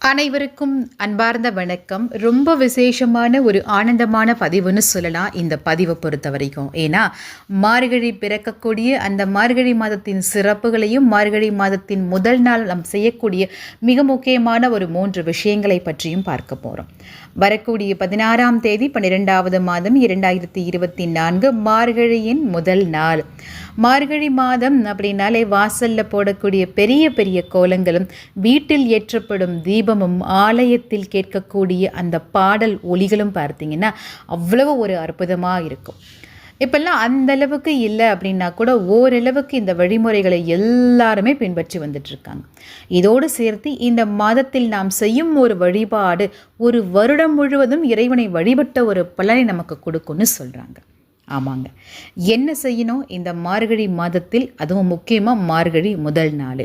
அனைவருக்கும் அன்பார்ந்த வணக்கம். ரொம்ப விசேஷமான ஒரு ஆனந்தமான பதிவுன்னு சொல்லலாம் இந்த பதிவை பொறுத்த வரைக்கும் ஏன்னா மார்கழி பிறக்கக்கூடிய அந்த மார்கழி மாதத்தின் சிறப்புகளையும் மார்கழி மாதத்தின் முதல் நாள் நாம் செய்யக்கூடிய மிக முக்கியமான ஒரு மூன்று விஷயங்களை பற்றியும் பார்க்க போகிறோம் வரக்கூடிய பதினாறாம் தேதி பன்னிரெண்டாவது மாதம் இரண்டாயிரத்தி இருபத்தி நான்கு மார்கழியின் முதல் நாள். மார்கழி மாதம் அப்படின்னாலே வாசலில் போடக்கூடிய பெரிய பெரிய கோலங்களும் வீட்டில் ஏற்றப்படும் தீபமும் ஆலயத்தில் கேட்கக்கூடிய அந்த பாடல் ஒலிகளும் பார்த்தீங்கன்னா அவ்வளவு ஒரு அற்புதமாக இருக்கும். இப்போல்லாம் அந்த அளவுக்கு இல்லை அப்படின்னா கூட ஓரளவுக்கு இந்த வழிமுறைகளை எல்லாருமே பின்பற்றி வந்துட்டுருக்காங்க. இதோடு சேர்த்து இந்த மாதத்தில் நாம் செய்யும் ஒரு வழிபாடு ஒரு வருடம் முழுவதும் இறைவனை வழிபட்ட ஒரு பலனை நமக்கு கொடுக்கும்னு சொல்கிறாங்க ஆமாங்க. என்ன செய்யணும்? இந்த மார்கழி மாதத்தில் அதுவும் முக்கியமாக மார்கழி முதல் நாள்.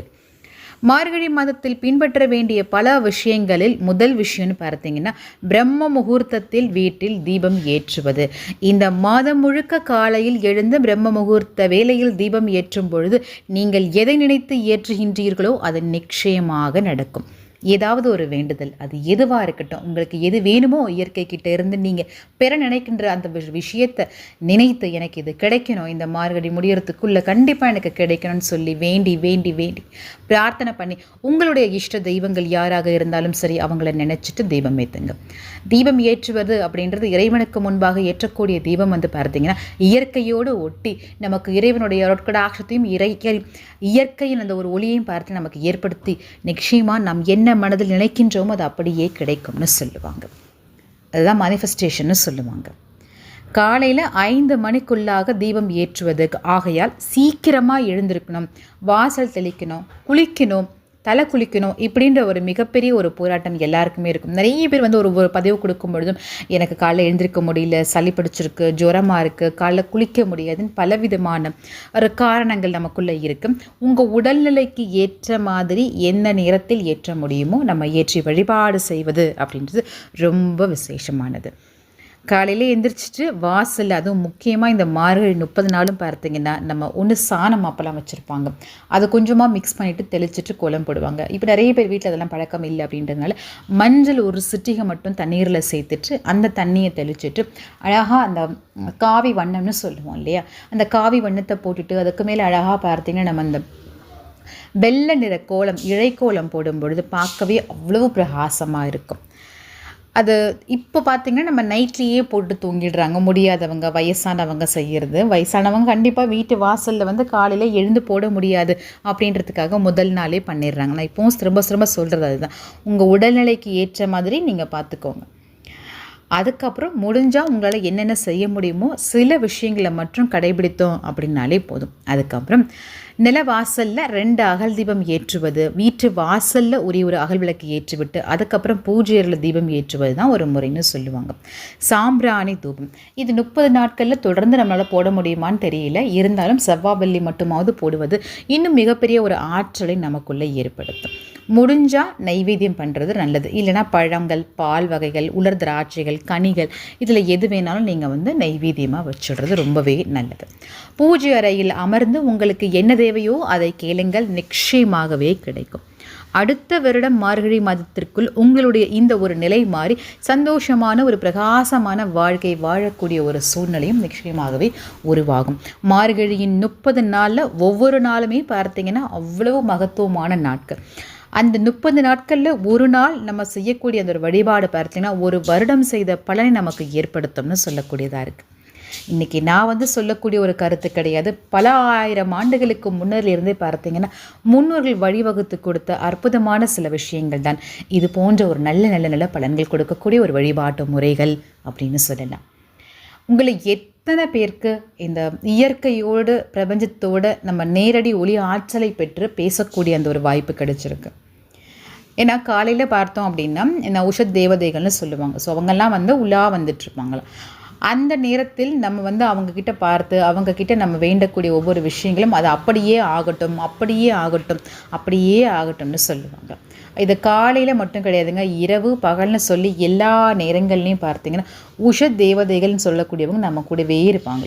மார்கழி மாதத்தில் பின்பற்ற வேண்டிய பல விஷயங்களில் முதல் விஷயம்னு பார்த்தீங்கன்னா பிரம்ம முகூர்த்தத்தில் வீட்டில் தீபம் ஏற்றுவது. இந்த மாதம் முழுக்க காலையில் எழுந்து பிரம்ம முகூர்த்த வேலையில் தீபம் ஏற்றும் பொழுது நீங்கள் எதை நினைத்து ஏற்றுகின்றீர்களோ அது நிச்சயமாக நடக்கும். ஏதாவது ஒரு வேண்டுதல் அது எதுவாக இருக்கட்டும் உங்களுக்கு எது வேணுமோ இயற்கை கிட்ட இருந்து நீங்கள் பெற நினைக்கின்ற அந்த விஷயத்தை நினைத்து எனக்கு இது கிடைக்கணும் இந்த மார்கழி முடியறதுக்குள்ளே கண்டிப்பாக எனக்கு கிடைக்கணும்னு சொல்லி வேண்டி வேண்டி வேண்டி பிரார்த்தனை பண்ணி உங்களுடைய இஷ்ட தெய்வங்கள் யாராக இருந்தாலும் சரி அவங்கள நினச்சிட்டு தீபம் ஏற்றுங்க தீபம் ஏற்றுவது அப்படின்றது இறைவனுக்கு முன்பாக ஏற்றக்கூடிய தீபம் வந்து பார்த்தீங்கன்னா இயற்கையோடு ஒட்டி நமக்கு இறைவனுடைய ரொட்கடாட்சத்தையும் இறை இயற்கையின் அந்த ஒரு ஒளியையும் பார்த்து நமக்கு ஏற்படுத்தி நிச்சயமாக நாம் என்ன மனதில் நினைக்கின்றோமோ அது அப்படியே கிடைக்கும்னு சொல்லுவாங்க. அதுதான் மேனிஃபெஸ்டேஷன்னு சொல்லுவாங்க. காலையில் ஐந்து மணிக்குள்ளாக தீபம் ஏற்றுவது ஆகையால் சீக்கிரமாக எழுந்திருக்கணும் வாசல் தெளிக்கணும் குளிக்கணும் தலை குளிக்கணும் இப்படின்ற ஒரு மிகப்பெரிய ஒரு போராட்டம் எல்லாருக்குமே இருக்கும். நிறைய பேர் வந்து ஒரு ஒரு பதிவு கொடுக்கும் பொழுதும் எனக்கு காலைல எழுந்திருக்க முடியல சளி பிடிச்சிருக்கு ஜுரமாக இருக்குது காலைல குளிக்க முடியாதுன்னு பலவிதமான ஒரு காரணங்கள் நமக்குள்ளே இருக்கும் உங்கள் உடல்நிலைக்கு ஏற்ற மாதிரி எந்த நேரத்தில் ஏற்ற முடியுமோ நம்ம ஏற்றி வழிபாடு செய்வது அப்படின்றது ரொம்ப விசேஷமானது. காலையில் எந்திரிச்சிட்டு வாசல் அதுவும் முக்கியமாக இந்த மார்கழி முப்பது நாளும் பார்த்தீங்கன்னா நம்ம ஒன்று சாணம் அப்பெல்லாம் வச்சுருப்பாங்க. அதை கொஞ்சமாக மிக்ஸ் பண்ணிவிட்டு தெளிச்சிட்டு கோலம் போடுவாங்க. இப்போ நிறைய பேர் வீட்டில் அதெல்லாம் பழக்கம் இல்லை அப்படின்றதுனால மஞ்சள் ஒரு சிட்டிகை மட்டும் தண்ணீரில் சேர்த்துட்டு அந்த தண்ணியை தெளிச்சிட்டு அழகாக அந்த காவி வண்ணம்னு சொல்லுவோம் இல்லையா? அந்த காவி வண்ணத்தை போட்டுட்டு அதுக்கு மேலே அழகாக பார்த்தீங்கன்னா நம்ம அந்த வெள்ளை நிற கோலம் இழைக்கோலம் போடும் பொழுது பார்க்கவே அவ்வளவு பிரகாசமாக இருக்கும். அது இப்போ பார்த்திங்கன்னா நம்ம நைட்லேயே போட்டு தூங்கிடுறாங்க. முடியாதவங்க வயசானவங்க செய்கிறது வயசானவங்க கண்டிப்பாக வீட்டு வாசலில் வந்து காலையில் எழுந்து போட முடியாது அப்படின்றதுக்காக முதல் நாளே பண்ணிடுறாங்க. நான் இப்போவும் திரும்ப திரும்ப சொல்கிறது அதுதான். உங்கள் உடல்நிலைக்கு ஏற்ற மாதிரி நீங்கள் பார்த்துக்கோங்க அதுக்கப்புறம் முடிஞ்சால் உங்களால் என்னென்ன செய்ய முடியுமோ சில விஷயங்களை மட்டும் கடைபிடித்தோம் அப்படின்னாலே போதும். அதுக்கப்புறம் நில வாசலில் ரெண்டு அகல் தீபம் ஏற்றுவது வீட்டு வாசலில் ஒரே ஒரு அகல் விளக்கு ஏற்றிவிட்டு அதுக்கப்புறம் பூஜையரில் தீபம் ஏற்றுவது தான் ஒரு முறைன்னு சொல்லுவாங்க. சாம்பிராணி தூபம். இது முப்பது நாட்களில் தொடர்ந்து நம்மளால் போட முடியுமான்னு தெரியல. இருந்தாலும் செவ்வாவல்லி மட்டுமாவது போடுவது இன்னும் மிகப்பெரிய ஒரு ஆற்றலை நமக்குள்ளே ஏற்படுத்தும். முடிஞ்சால் நைவேத்தியம் பண்ணுறது நல்லது. இல்லைனா பழங்கள் பால் வகைகள் உலர் திராட்சைகள் கனிகள் இதில் எது வேணாலும் நீங்கள் வந்து நைவேத்தியமாக வச்சுடுறது ரொம்பவே நல்லது. பூஜை அறையில் அமர்ந்து உங்களுக்கு என்ன தேவையோ அதை கேளுங்கள் நிச்சயமாகவே கிடைக்கும். அடுத்த வருடம் மார்கழி மாதத்திற்குள் உங்களுடைய இந்த ஒரு நிலை மாறி சந்தோஷமான ஒரு பிரகாசமான வாழ்க்கை வாழக்கூடிய ஒரு சூழ்நிலையும் நிச்சயமாகவே உருவாகும். மார்கழியின் முப்பது நாளில் ஒவ்வொரு நாளுமே பார்த்தீங்கன்னா அவ்வளவு மகத்துவமான நாட்கள். அந்த முப்பது நாட்களில் ஒரு நாள் நம்ம செய்யக்கூடிய அந்த ஒரு வழிபாடு பார்த்தீங்கன்னா ஒரு வருடம் செய்த பலனை நமக்கு ஏற்படுத்தும்னு சொல்லக்கூடியதாக இருக்குது இன்றைக்கி நான் வந்து சொல்லக்கூடிய ஒரு கருத்து கிடையாது. பல ஆயிரம் ஆண்டுகளுக்கு முன்னிலிருந்தே பார்த்தீங்கன்னா முன்னோர்கள் வழிவகுத்து கொடுத்த அற்புதமான சில விஷயங்கள் தான். இது போன்ற ஒரு நல்ல நல்ல நல்ல பலன்கள் கொடுக்கக்கூடிய ஒரு வழிபாட்டு முறைகள் அப்படின்னு சொல்லலாம். உங்களை எத்தனை பேருக்கு இந்த இயற்கையோடு பிரபஞ்சத்தோடு நம்ம நேரடி ஒளி ஆற்றலை பெற்று பேசக்கூடிய அந்த ஒரு வாய்ப்பு கிடைச்சிருக்கு? ஏன்னா காலையில் பார்த்தோம் அப்படின்னா இந்த உஷத் தேவதைகள்னு சொல்லுவாங்க. ஸோ அவங்கெல்லாம் வந்து உலா வந்துட்டுருப்பாங்களாம். அந்த நேரத்தில் நம்ம வந்து அவங்கக்கிட்ட பார்த்து அவங்கக்கிட்ட நம்ம வேண்டக்கூடிய ஒவ்வொரு விஷயங்களும் அது அப்படியே ஆகட்டும் அப்படியே ஆகட்டும் அப்படியே ஆகட்டும்னு சொல்லுவாங்க. இது காலையில் மட்டும் கிடையாதுங்க. இரவு பகல்னு சொல்லி எல்லா நேரங்கள்லையும் பார்த்தீங்கன்னா உஷ தேவதைகள்னு சொல்லக்கூடியவங்க நம்ம கூடவே இருப்பாங்க.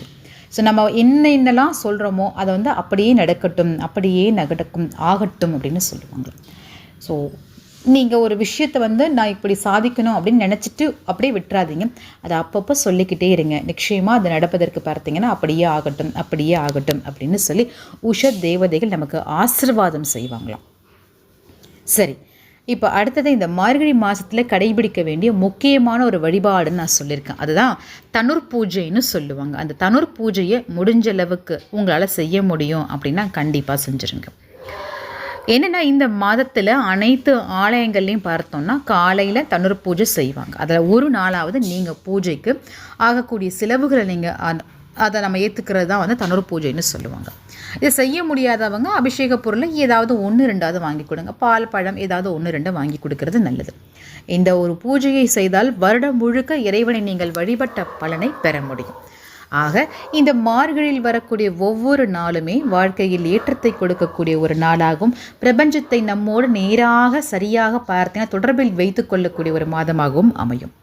ஸோ நம்ம என்ன என்னெல்லாம் சொல்கிறோமோ அதை வந்து அப்படியே நடக்கட்டும் அப்படியே நகடக்கும் ஆகட்டும் அப்படின்னு சொல்லுவாங்க. ஸோ நீங்கள் ஒரு விஷயத்தை வந்து நான் இப்படி சாதிக்கணும் அப்படின்னு நினச்சிட்டு அப்படியே விட்டுறாதீங்க. அதை அப்பப்போ சொல்லிக்கிட்டே இருங்க. நிச்சயமாக அது நடப்பதற்கு பார்த்தீங்கன்னா அப்படியே ஆகட்டும் அப்படியே ஆகட்டும் அப்படின்னு சொல்லி உஷ தேவதைகள் நமக்கு ஆசிர்வாதம் செய்வாங்களாம். சரி இப்போ அடுத்தது இந்த மார்கழி மாதத்தில் கடைபிடிக்க வேண்டிய முக்கியமான ஒரு வழிபாடுன்னு நான் சொல்லியிருக்கேன். அதுதான் தனுர் பூஜைன்னு சொல்லுவாங்க. அந்த தனுர் பூஜையை முடிஞ்ச அளவுக்கு உங்களால் செய்ய முடியும் அப்படின்னா கண்டிப்பாக செஞ்சுருங்க. என்னென்னா இந்த மாதத்தில் அனைத்து ஆலயங்கள்லையும் பார்த்தோம்னா காலையில் தனுர் பூஜை செய்வாங்க. அதில் ஒரு நாளாவது நீங்கள் பூஜைக்கு ஆகக்கூடிய செலவுகளை நீங்கள் அதை நம்ம ஏற்றுக்கிறது தான் வந்து தனுர் பூஜைன்னு சொல்லுவாங்க. இதை செய்ய முடியாதவங்க அபிஷேக பொருளை ஏதாவது ஒன்று ரெண்டாவது வாங்கி கொடுங்க. பால் பழம் ஏதாவது ஒன்று ரெண்டு வாங்கி கொடுக்கறது நல்லது. இந்த ஒரு பூஜையை செய்தால் வருடம் முழுக்க இறைவனை நீங்கள் வழிபட்ட பலனை பெற முடியும். ஆக இந்த மார்கழியில் வரக்கூடிய ஒவ்வொரு நாளுமே வாழ்க்கையில் ஏற்றத்தை கொடுக்கக்கூடிய ஒரு நாளாகவும் பிரபஞ்சத்தை நம்மோடு நேராக சரியாக பார்த்தீங்கன்னா தொடர்பில் வைத்து கொள்ளக்கூடிய ஒரு மாதமாகவும் அமையும்.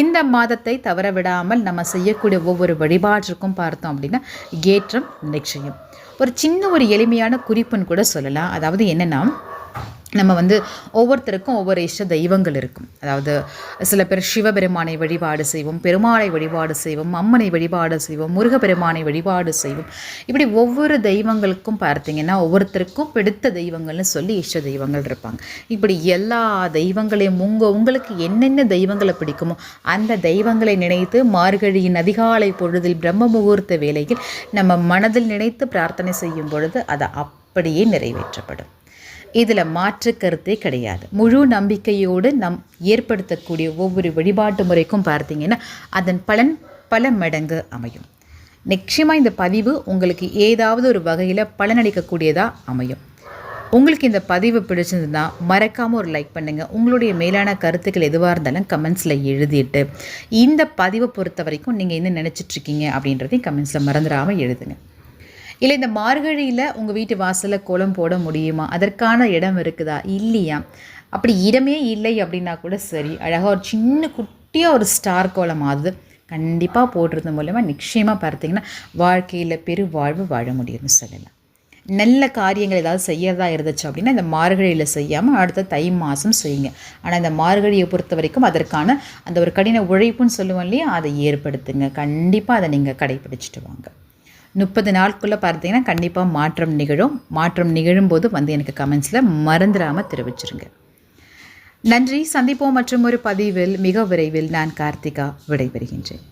இந்த மாதத்தை தவற விடாமல் நம்ம செய்யக்கூடிய ஒவ்வொரு வழிபாட்டிற்கும் பார்த்தோம் அப்படின்னா ஏற்றம் நிச்சயம். ஒரு சின்ன ஒரு எளிமையான குறிப்புன்னு கூட சொல்லலாம். அதாவது என்னென்னா நம்ம வந்து ஒவ்வொருத்தருக்கும் ஒவ்வொரு இஷ்ட தெய்வங்கள் இருக்கும். அதாவது சில பேர் சிவபெருமானை வழிபாடு செய்வோம் பெருமாளை வழிபாடு செய்வோம் அம்மனை வழிபாடு செய்வோம் முருகப்பெருமானை வழிபாடு செய்வோம். இப்படி ஒவ்வொரு தெய்வங்களுக்கும் பார்த்தீங்கன்னா ஒவ்வொருத்தருக்கும் பிடித்த தெய்வங்கள்னு சொல்லி இஷ்ட தெய்வங்கள் இருப்பாங்க. இப்படி எல்லா தெய்வங்களையும் உங்கள் உங்களுக்கு என்னென்ன தெய்வங்களை பிடிக்குமோ அந்த தெய்வங்களை நினைத்து மார்கழியின் அதிகாலை பொழுதில் பிரம்ம முகூர்த்த வேலையில் நம்ம மனதில் நினைத்து பிரார்த்தனை செய்யும் பொழுது அதை அப்படியே நிறைவேற்றப்படும். இதில் மாற்று கருத்தே கிடையாது. முழு நம்பிக்கையோடு நம் ஏற்படுத்தக்கூடிய ஒவ்வொரு வழிபாட்டு முறைக்கும் பார்த்தீங்கன்னா அதன் பலன் பல மடங்கு அமையும். நிச்சயமாக இந்த பதிவு உங்களுக்கு ஏதாவது ஒரு வகையில் பலனளிக்கக்கூடியதாக அமையும். உங்களுக்கு இந்த பதிவு பிடிச்சிருந்ததுன்னா மறக்காமல் ஒரு லைக் பண்ணுங்கள் உங்களுடைய மேலான கருத்துக்கள் எதுவாக இருந்தாலும் கமெண்ட்ஸில் எழுதிட்டு இந்த பதிவை பொறுத்த வரைக்கும் நீங்கள் என்ன நினச்சிட்ருக்கீங்க அப்படின்றதையும் கமெண்ட்ஸில் மறந்துடாமல் எழுதுங்க. இல்லை இந்த மார்கழியில் உங்கள் வீட்டு வாசலில் கோலம் போட முடியுமா? அதற்கான இடம் இருக்குதா? இல்லையா? அப்படி இடமே இல்லை அப்படின்னா கூட சரி. அழகாக ஒரு சின்ன குட்டியாக ஒரு ஸ்டார் கோலம் ஆகுது. கண்டிப்பாக போடுறது மூலயமா நிச்சயமாக பார்த்தீங்கன்னா வாழ்க்கையில் பெரு வாழ்வு வாழ முடியும்னு சொல்லலாம். நல்ல காரியங்கள் ஏதாவது செய்யறதா இருந்துச்சு அப்படின்னா இந்த மார்கழியில் செய்யாமல் அடுத்த தை மாதம் செய்யுங்க. ஆனால் இந்த மார்கழியை பொறுத்த வரைக்கும் அதற்கான அந்த ஒரு கடின உழைப்புன்னு சொல்லுவோம் இல்லையா? அதை ஏற்படுத்துங்க. கண்டிப்பாக அதை நீங்கள் கடைப்பிடிச்சிட்டு வாங்க. முப்பது நாளுக்குள்ளே பார்த்தீங்கன்னா கண்டிப்பாக மாற்றம் நிகழும். மாற்றம் நிகழும்போது வந்து எனக்கு கமெண்ட்ஸில் மறந்துடாமல் தெரிவிச்சிருங்க. நன்றி. சந்திப்போம் மற்றும் ஒரு பதிவில் மிக விரைவில் நான் கார்த்திகா விடைபெறுகின்றேன்.